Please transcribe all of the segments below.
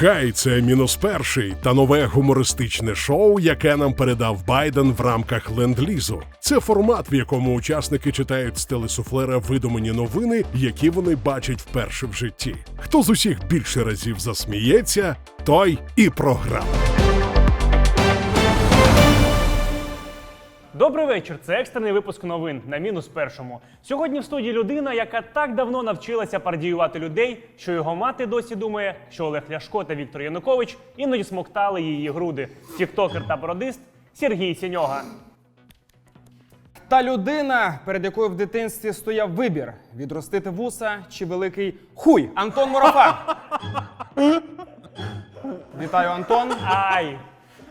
Хай це мінус перший та нове гумористичне шоу, яке нам передав Байден в рамках ленд-лізу. Це формат, в якому учасники читають з телесуфлера видумані новини, які вони бачать вперше в житті. Хто з усіх більше разів засміється, той і програв. Добрий вечір. Це екстрений випуск новин на мінус першому. Сьогодні в студії людина, яка так давно навчилася пардіювати людей, що його мати досі думає, що Олег Ляшко та Віктор Янукович іноді смоктали її груди. Тіктокер та пародист Сергій Сіньога. Та людина, перед якою в дитинстві стояв вибір: відростити вуса чи великий хуй. Антон Морофа. Вітаю, Антон. Ай!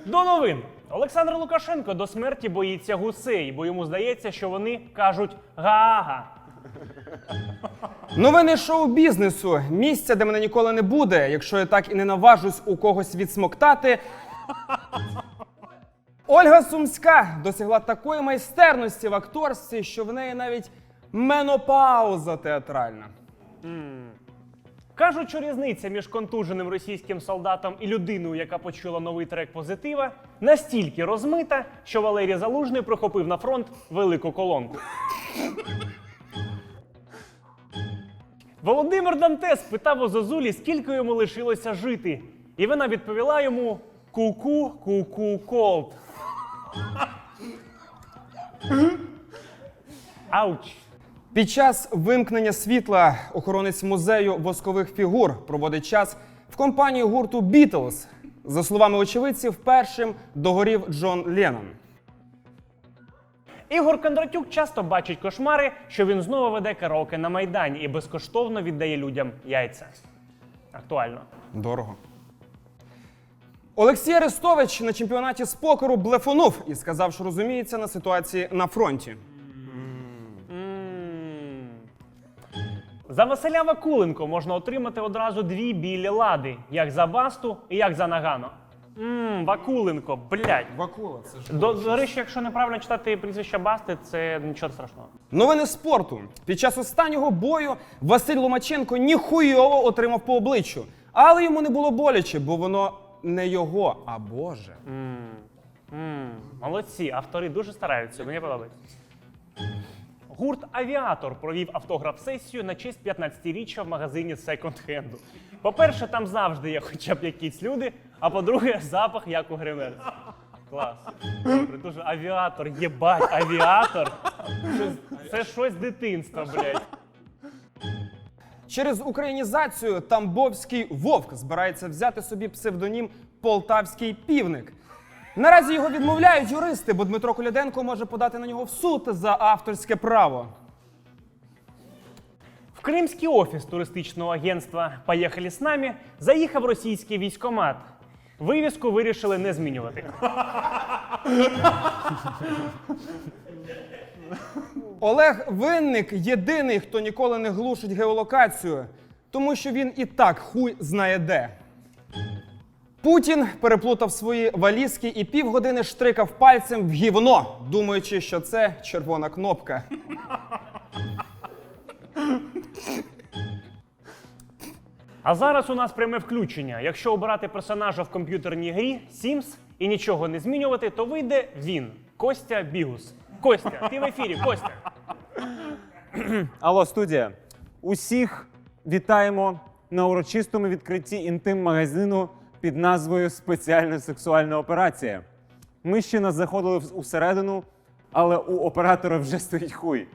До новин. Олександр Лукашенко до смерті боїться гусей, бо йому здається, що вони кажуть га-га. Новини шоу-бізнесу. Місця, де мене ніколи не буде, якщо я так і не наважусь у когось відсмоктати. Ольга Сумська досягла такої майстерності в акторстві, що в неї навіть менопауза театральна. Кажуть, що різниця між контуженим російським солдатом і людиною, яка почула новий трек позитива, настільки розмита, що Валерій Залужний прихопив на фронт велику колонку. Володимир Дантес питав у Зозулі, скільки йому лишилося жити. І вона відповіла йому ку-ку, ку-ку, колд. Ауч. Під час вимкнення світла охоронець музею воскових фігур проводить час в компанії гурту Бітлз. За словами очевидців, першим догорів Джон Леннон. Ігор Кондратюк часто бачить кошмари, що він знову веде караоке на майдані і безкоштовно віддає людям яйця. Актуально. Дорого. Олексій Арестович на чемпіонаті з покеру блефонув і сказав, що розуміється на ситуації на фронті. За Василя Вакуленко можна отримати одразу дві білі лади, як за басту і як за нагано. Мм, Вакуленко, блядь. Вакула, це ж. До, до речі, якщо неправильно читати прізвище Басти, це нічого страшного. Новини спорту. Під час останнього бою Василь Ломаченко ніхуйово отримав по обличчю. Але йому не було боляче, бо воно не його, а Боже. М, Молодці, автори дуже стараються, мені подобається. Гурт Авіатор провів автограф-сесію на честь 15-річчя в магазині секонд-хенду. По-перше, там завжди є хоча б якісь люди, а по-друге, запах як у гримерці. Клас. Добре, дуже авіатор, єбать, авіатор. Щось- Це щось дитинства, блядь. Через українізацію Тамбовський вовк збирається взяти собі псевдонім Полтавський півник. Наразі його відмовляють юристи, бо Дмитро Коляденко може подати на нього в суд за авторське право. В кримський офіс туристичного агентства «Поїхали з нами» заїхав російський військомат. Вивіску вирішили не змінювати. Олег Винник єдиний, хто ніколи не глушить геолокацію, тому що він і так хуй знає де. Путін переплутав свої валізки і півгодини штрикав пальцем в гівно, думаючи, що це червона кнопка. А зараз у нас пряме включення. Якщо обирати персонажа в комп'ютерній грі Sims і нічого не змінювати, то вийде він Костя Бігус. Костя, ти в ефірі, Костя. Алло, студія. Усіх вітаємо на урочистому відкритті інтим-магазину під назвою Спеціальна сексуальна операція. Ми ще не заходили усередину, але у оператора вже стоїть хуй.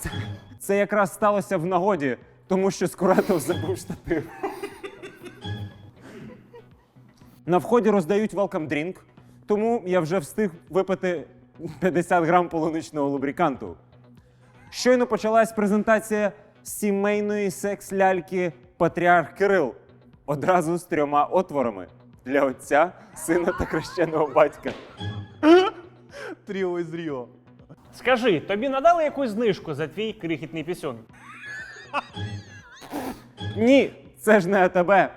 Це, це якраз сталося в нагоді, тому що Скуратов забув штатив. На вході роздають welcome drink, тому я вже встиг випити 50 грам полуничного лубриканту. Щойно почалась презентація сімейної секс-ляльки Патріарх Кирил. Одразу з трьома отворами для отця, сина та хрещеного батька. Тріо із Ріо. Скажи, тобі надали якусь знижку за твій крихітний пісюн? Ні, це ж не АТБ.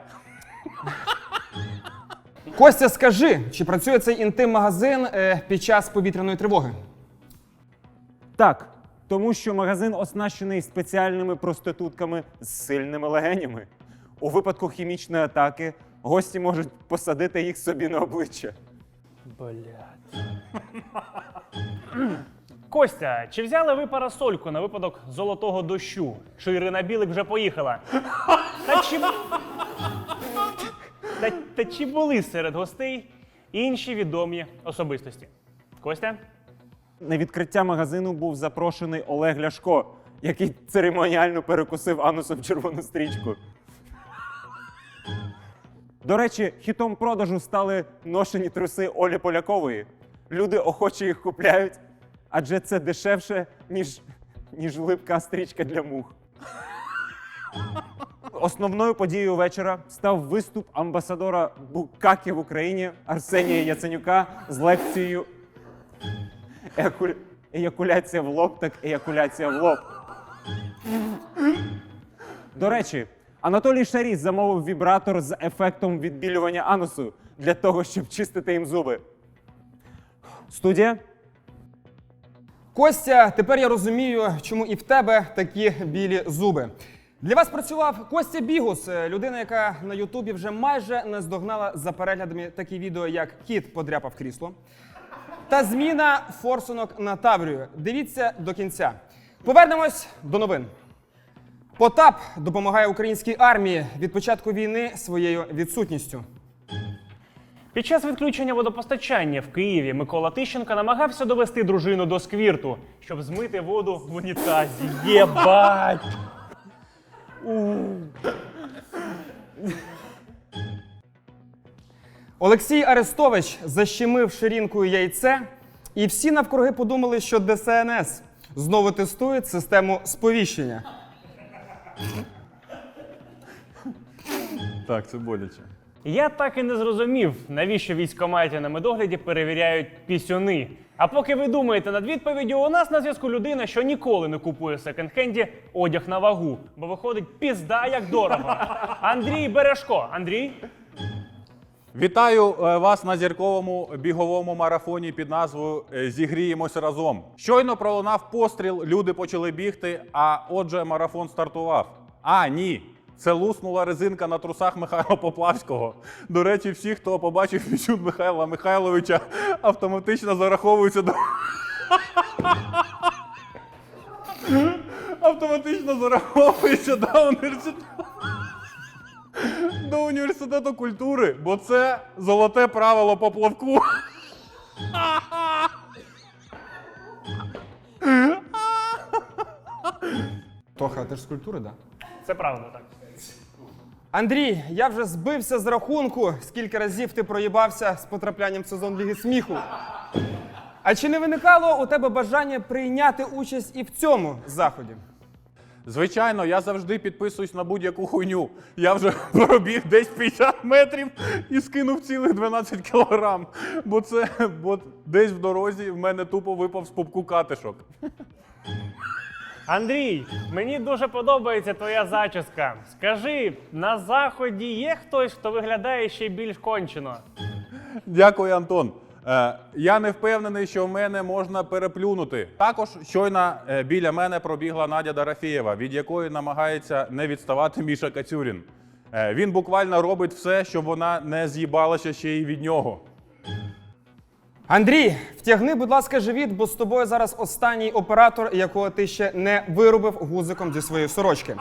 Костя, скажи, чи працює цей інтим-магазин е, під час повітряної тривоги? Так, тому що магазин оснащений спеціальними проститутками з сильними легенями. У випадку хімічної атаки гості можуть посадити їх собі на обличчя. Блядь. Костя, чи взяли ви парасольку на випадок золотого дощу? Чи Ірина Білик вже поїхала? Та чи... Та, та чи були серед гостей інші відомі особистості? Костя? На відкриття магазину був запрошений Олег Ляшко, який церемоніально перекусив анусом червону стрічку. До речі, хітом продажу стали ношені труси Олі Полякової. Люди охоче їх купляють, адже це дешевше, ніж, ніж липка стрічка для мух. Основною подією вечора став виступ амбасадора Букаки в Україні Арсенія Яценюка з лекцією Еякуль... Еякуляція в лоб, так еякуляція в лоб. До речі, Анатолій Шаріс замовив вібратор з ефектом відбілювання анусу для того, щоб чистити їм зуби. Студія? Костя, тепер я розумію, чому і в тебе такі білі зуби. Для вас працював Костя Бігус, е, людина, яка на Ютубі вже майже наздогнала за переглядами такі відео, як Кіт подряпав крісло та зміна форсунок на Таврію. Дивіться до кінця. Повернемось до новин. Потап допомагає українській армії від початку війни своєю відсутністю. Під час відключення водопостачання в Києві Микола Тищенко намагався довести дружину до сквірту, щоб змити воду в унітазі. Єбать! Олексій Арестович защемив ширинкою яйце, і всі навкруги подумали, що ДСНС знову тестують систему сповіщення. Так, це боляче. Я так і не зрозумів, навіщо військоматі на медогляді перевіряють пісюни. А поки ви думаєте над відповіддю, у нас на зв'язку людина, що ніколи не купує в секонд-хенді одяг на вагу, бо виходить пізда як дорого. Андрій Бережко. Андрій? Вітаю е, вас на зірковому біговому марафоні під назвою е, Зігріємось разом. Щойно пролунав постріл, люди почали бігти. А отже, марафон стартував. А, ні. Це луснула резинка на трусах Михайла Поплавського. До речі, всі, хто побачив пісюн Михайла Михайловича, автоматично зараховуються до. автоматично зараховуються до університету. До університету культури, бо це золоте правило поплавку. Тоха, ти ж з культури, да? Це правда, так. Андрій, я вже збився з рахунку, скільки разів ти проїбався з потраплянням в сезон Ліги сміху. А чи не виникало у тебе бажання прийняти участь і в цьому заході? Звичайно, я завжди підписуюсь на будь-яку хуйню. Я вже пробіг десь 50 метрів і скинув цілих 12 кілограм. Бо це бо десь в дорозі в мене тупо випав з пупку катишок. Андрій, мені дуже подобається твоя зачіска. Скажи, на заході є хтось, хто виглядає ще більш кончено? Дякую, Антон. Е, я не впевнений, що в мене можна переплюнути. Також щойно е, біля мене пробігла Надя Дарафєєва, від якої намагається не відставати Міша Кацюрін. Е, він буквально робить все, щоб вона не з'їбалася ще й від нього. Андрій, втягни, будь ласка, живіт, бо з тобою зараз останній оператор, якого ти ще не вирубив гузиком зі своєї сорочки.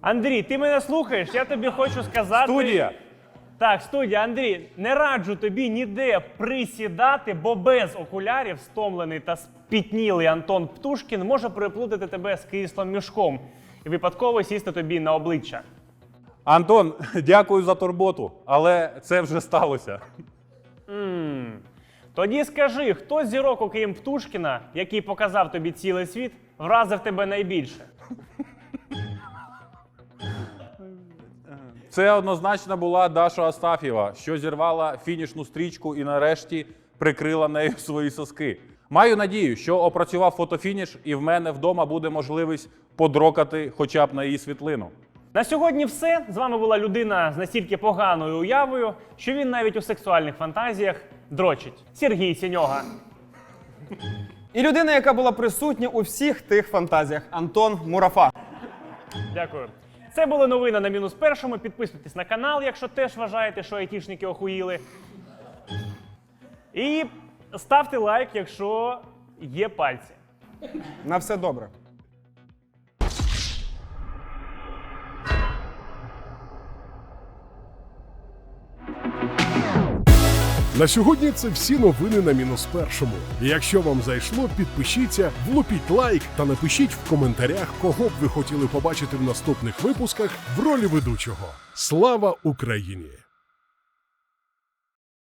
Андрій, ти мене слухаєш? Я тобі хочу сказати. Студія! Так, студія, Андрій, не раджу тобі ніде присідати, бо без окулярів стомлений та спітнілий Антон Птушкін може переплутати тебе з кислим мішком і випадково сісти тобі на обличчя. Антон, дякую за турботу, але це вже сталося. М. Тоді скажи, хто з зірок, окрім Птушкіна, який показав тобі цілий світ, вразив тебе найбільше? Це однозначно була Даша Астафєва, що зірвала фінішну стрічку і нарешті прикрила нею свої соски. Маю надію, що опрацював фотофініш, і в мене вдома буде можливість подрокати хоча б на її світлину. На сьогодні все. З вами була людина з настільки поганою уявою, що він навіть у сексуальних фантазіях дрочить. Сергій Сіньога. І людина, яка була присутня у всіх тих фантазіях Антон Мурафа. Дякую. Це були новини на мінус першому. Підписуйтесь на канал, якщо теж вважаєте, що айтішники охуїли. І ставте лайк, якщо є пальці. На все добре. На сьогодні це всі новини на мінус першому. Якщо вам зайшло, підпишіться, влупіть лайк та напишіть в коментарях, кого б ви хотіли побачити в наступних випусках в ролі ведучого. Слава Україні!